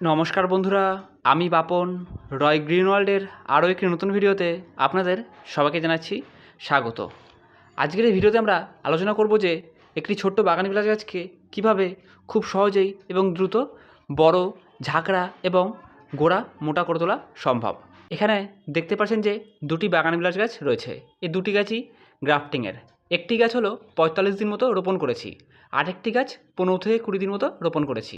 নমস্কার বন্ধুরা, আমি বাপন, রয় গ্রিন ওয়ার্ল্ডের আরও একটি নতুন ভিডিওতে আপনাদের সবাইকে জানাচ্ছি স্বাগত। আজকের এই ভিডিওতে আমরা আলোচনা করব যে একটি ছোট্ট বাগান বিলাস গাছকে কীভাবে খুব সহজেই এবং দ্রুত বড়, ঝাঁকড়া এবং গোড়া মোটা করে তোলা সম্ভব। এখানে দেখতে পাচ্ছেন যে দুটি বাগান বিলাস গাছ রয়েছে। এই দুটি গাছই গ্রাফটিংয়ের। একটি গাছ হলো পঁয়তাল্লিশ দিন মতো রোপণ করেছি আরেকটি গাছ পনেরো থেকে কুড়ি দিন মতো রোপণ করেছি।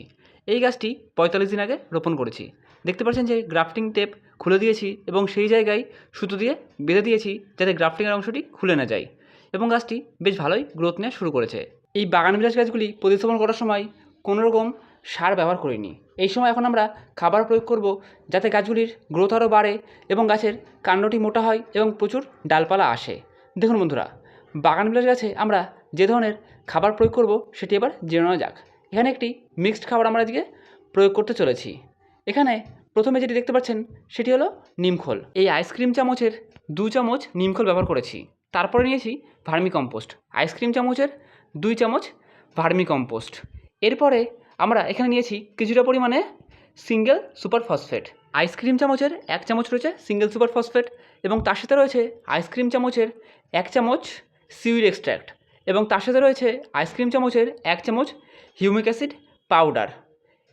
এই গাছটি পঁয়তাল্লিশ দিন আগে রোপণ করেছি। দেখতে পাচ্ছেন যে গ্রাফটিং টেপ খুলে দিয়েছি এবং সেই জায়গায় সুতো দিয়ে বেঁধে দিয়েছি যাতে গ্রাফটিংয়ের অংশটি খুলে না যায় এবং গাছটি বেশ ভালোই গ্রোথ নেওয়া শুরু করেছে। এই বাগান বিলাস গাছগুলি প্রতিস্থাপন করার সময় কোনো রকম সার ব্যবহার করিনি। এই সময় এখন আমরা খাবার প্রয়োগ করব যাতে গাছগুলির গ্রোথ আরও বাড়ে এবং গাছের কাণ্ডটি মোটা হয় এবং প্রচুর ডালপালা আসে। দেখুন বন্ধুরা বাগান বিলাস গাছে আমরা যে ধরনের খাবার প্রয়োগ করব সেটি এবার জেনে নেওয়া যাক। এখানে একটি মিক্সড খাবার আমরা আজকে প্রয়োগ করতে চলেছি। এখানে প্রথমে যেটি দেখতে পাচ্ছেন সেটি হলো নিমখোল এই আইসক্রিম চামচের দু চামচ নিমখোল ব্যবহার করেছি। তারপরে নিয়েছি ভার্মি কম্পোস্ট আইসক্রিম চামচের দুই চামচ ভার্মি কম্পোস্ট এরপরে আমরা এখানে নিয়েছি কিছুটা পরিমাণে সিঙ্গেল সুপার ফসফেট আইসক্রিম চামচের এক চামচ রয়েছে সিঙ্গেল সুপার ফসফেট এবং তার সাথে রয়েছে আইসক্রিম চামচের এক চামচ সিউইড এক্সট্র্যাক্ট এবং তার সাথে রয়েছে আইসক্রিম চামচের এক চামচ হিউমিক অ্যাসিড পাউডার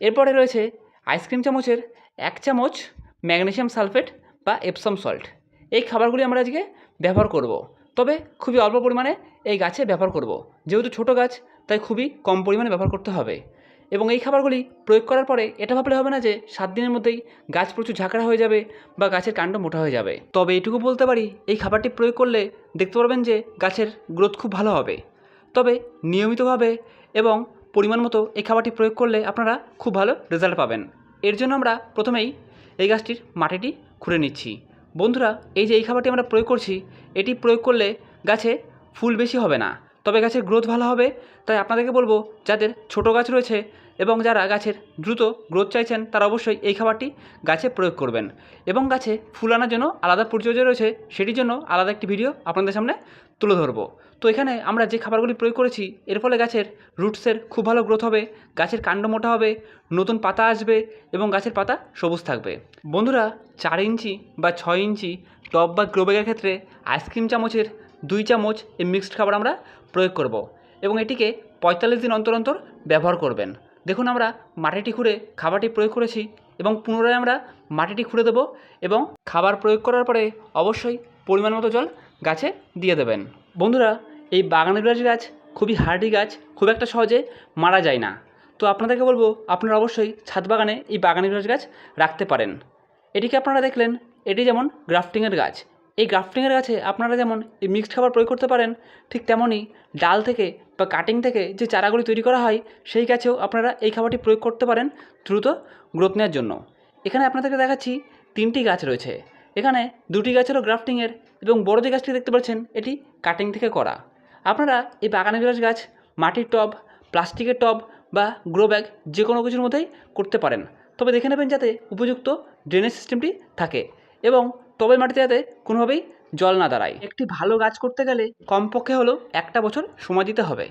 এরপরে রয়েছে আইসক্রিম চামচের এক চামচ ম্যাগনেশিয়াম সালফেট বা এপসম সল্ট এই খাবারগুলি আমরা আজকে ব্যবহার করব। তবে খুবই অল্প পরিমাণে এই গাছে ব্যবহার করব। যেহেতু ছোট গাছ, তাই খুবই কম পরিমাণে ব্যবহার করতে হবে এবং এই খাবারগুলি প্রয়োগ করার পরে এটা ভাবলে হবে না যে সাত দিনের মধ্যেই গাছ প্রচুর ঝাঁকড়া হয়ে যাবে বা গাছের কাণ্ড মোটা হয়ে যাবে। তবে এটুকু বলতে পারি, এই খাবারটি প্রয়োগ করলে দেখতে পারবেন যে গাছের গ্রোথ খুব ভালো হবে। তবে নিয়মিতভাবে এবং পরিমাণ মতো এই খাবারটি প্রয়োগ করলে আপনারা খুব ভালো রেজাল্ট পাবেন। এর জন্য আমরা প্রথমেই এই গাছটির মাটিটি খুঁড়ে নিচ্ছি। বন্ধুরা, এই যে এই খাবারটি আমরা প্রয়োগ করছি, এটি প্রয়োগ করলে গাছে ফুল বেশি হবে না। তবে গাছের গ্রোথ ভালো হবে। তাই আপনাদেরকে বলব, যাদের ছোট গাছ রয়েছে এবং যারা গাছের দ্রুত গ্রোথ চাইছেন, তারা অবশ্যই এই খাবারটি গাছে প্রয়োগ করবেন এবং গাছে ফুল আনার জন্য আলাদা পরিচর্যা রয়েছে, সেটির জন্য আলাদা একটি ভিডিও আপনাদের সামনে তুলে ধরবো। তো এখানে আমরা যে খাবারগুলি প্রয়োগ করেছি, এর ফলে গাছের রুটসের খুব ভালো গ্রোথ হবে, গাছের কাণ্ড মোটা হবে, নতুন পাতা আসবে এবং গাছের পাতা সবুজ থাকবে। বন্ধুরা, চার ইঞ্চি বা ছয় ইঞ্চি টপ বা গ্রোব্যাগের ক্ষেত্রে আইসক্রিম চামচের দুই চামচ এই মিক্সড খাবার আমরা প্রয়োগ করব এবং এটিকে পঁয়তাল্লিশ দিন অন্তর অন্তর ব্যবহার করবেন। দেখুন আমরা মাটিটি খুঁড়ে খাবারটি প্রয়োগ করেছি এবং পুনরায় আমরা মাটিটি খুঁড়ে দেবো এবং খাবার প্রয়োগ করার পরে অবশ্যই পরিমাণ মতো জল গাছে দিয়ে দেবেন। বন্ধুরা, এই বাগানের গাছ গাছ খুবই হার্ডি গাছ, খুব একটা সহজে মারা যায় না। তো আপনাদেরকে বলব, আপনারা অবশ্যই ছাদ বাগানে এই বাগানের গাছ গাছ রাখতে পারেন। এটিকে আপনারা দেখলেন, এটি যেমন গ্রাফটিংয়ের গাছ এই গ্রাফটিংয়ের গাছে আপনারা যেমন এই মিক্সড খাবার প্রয়োগ করতে পারেন, ঠিক তেমনই ডাল থেকে বা কাটিং থেকে যে চারাগুলি তৈরি করা হয়, সেই গাছেও আপনারা এই খাবারটি প্রয়োগ করতে পারেন দ্রুত গ্রোথ নেওয়ার জন্য। এখানে আপনাদেরকে দেখাচ্ছি তিনটি গাছ রয়েছে। এখানে দুটি গাছ হলো গ্রাফটিংয়ের এবং বড় যে গাছটি দেখতে পাচ্ছেন, এটি কাটিং থেকে করা। আপনারা এই বাগানের বিলাস গাছ, মাটির টব, প্লাস্টিকের টব বা গ্রো ব্যাগ যে কোনো কিছুর মধ্যেই করতে পারেন। তবে দেখে নেবেন যাতে উপযুক্ত ড্রেনেজ সিস্টেমটি থাকে এবং টবের মাটিতে যাতে কোনোভাবেই জল না দাঁড়ায়। একটি ভালো গাছ করতে গেলে কমপক্ষে হলেও একটা বছর সময় দিতে হবে।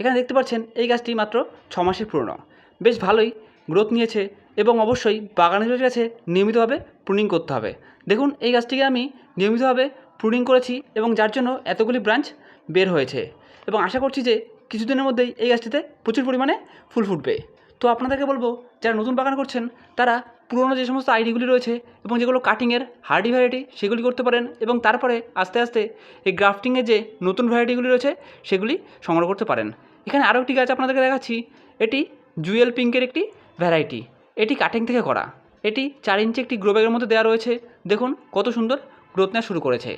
এখানে দেখতে পাচ্ছেন এই গাছটি মাত্র ছ মাসের পুরনো। বেশ ভালোই গ্রোথ নিয়েছে এবং অবশ্যই বাগানের গাছে নিয়মিতভাবে প্রুনিং করতে হবে। দেখুন, এই গাছটিকে আমি নিয়মিতভাবে প্রুনিং করেছি এবং যার জন্য এতগুলি ব্রাঞ্চ বের হয়েছে এবং আশা করছি যে কিছুদিনের মধ্যেই এই গাছটিতে প্রচুর পরিমাণে ফুল ফুটবে। তো আপনাদেরকে বলব, যারা নতুন বাগান করছেন, তারা পুরনো যে সমস্ত আইডিগুলি রয়েছে এবং যেগুলো কাটিংয়ের হার্ডি ভ্যারাইটি সেগুলি করতে পারেন এবং তারপরে আস্তে আস্তে এই গ্রাফটিংয়ের যে নতুন ভ্যারাইটিগুলি রয়েছে সেগুলি সংগ্রহ করতে পারেন। এখানে আরও একটি গাছ আপনাদেরকে দেখাচ্ছি। এটি জুয়েল পিঙ্কের একটি ভ্যারাইটি এটি কাটিং থেকে করা। এটি চার ইঞ্চি একটি গ্রো ব্যাগের মধ্যে দেওয়া রয়েছে। দেখুন কত সুন্দর গ্রোথ নেওয়া শুরু করেছে।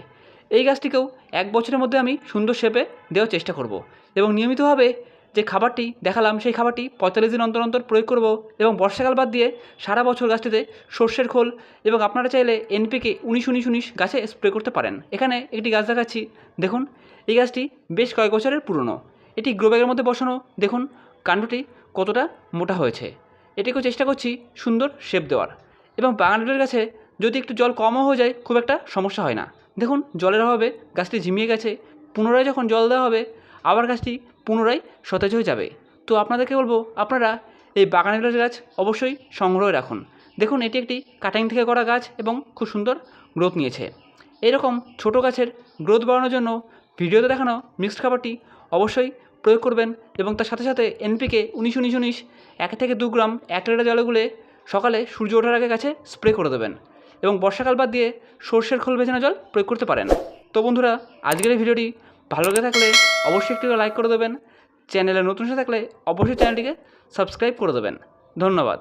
এই গাছটিকেও এক বছরের মধ্যে আমি সুন্দর শেপে দেওয়ার চেষ্টা করব এবং নিয়মিতভাবে যে খাবারটি দেখালাম, সেই খাবারটি পঁয়তাল্লিশ দিন অন্তর অন্তর প্রয়োগ করব এবং বর্ষাকাল বাদ দিয়ে সারা বছর গাছটিতে সর্ষের খোল এবং আপনারা চাইলে এনপিকে উনিশ উনিশ উনিশ গাছে স্প্রে করতে পারেন। এখানে একটি গাছ দেখাচ্ছি। দেখুন, এই গাছটি বেশ কয়েক বছরের পুরনো। এটি গ্রো ব্যাগের মধ্যে বসানো। দেখুন, কাণ্ডটি কতটা মোটা হয়েছে। এটিকেও চেষ্টা করছি সুন্দর শেপ দেওয়ার। এবং বাগানের গাছে যদি একটু জল কমও হয়ে যায়, খুব একটা সমস্যা হয় না। দেখুন, জলের অভাবে গাছটি ঝিমিয়ে গেছে। পুনরায় যখন জল দেওয়া হবে, আবার গাছটি পুনরায় সতেজ হয়ে যাবে। তো আপনাদেরকে বলব, আপনারা এই বাগান বিলাস গাছ অবশ্যই সংগ্রহে রাখুন। দেখুন, এটি একটি কাটিং থেকে করা গাছ এবং খুব সুন্দর গ্রোথ নিয়েছে। এরকম ছোট গাছের গ্রোথ বাড়ানোর জন্য ভিডিওতে দেখানো মিক্সড খাবারটি অবশ্যই প্রয়োগ করবেন এবং তার সাথে সাথে এনপিকে উনিশ উনিশ উনিশ এক থেকে দু গ্রাম এক লিটার জলে গুলে সকালে সূর্য ওঠার আগে গাছে স্প্রে করে দেবেন এবং বর্ষাকাল বাদ দিয়ে সর্ষের খোল ভেজানো জল প্রয়োগ করতে পারেন। তো বন্ধুরা, আজকের এই ভিডিওটি ভালো লেগে থাকলে অবশ্যই একটি লাইক করে দেবেন। চ্যানেলে নতুন এসে থাকলে অবশ্যই চ্যানেলটিকে সাবস্ক্রাইব করে দেবেন। ধন্যবাদ।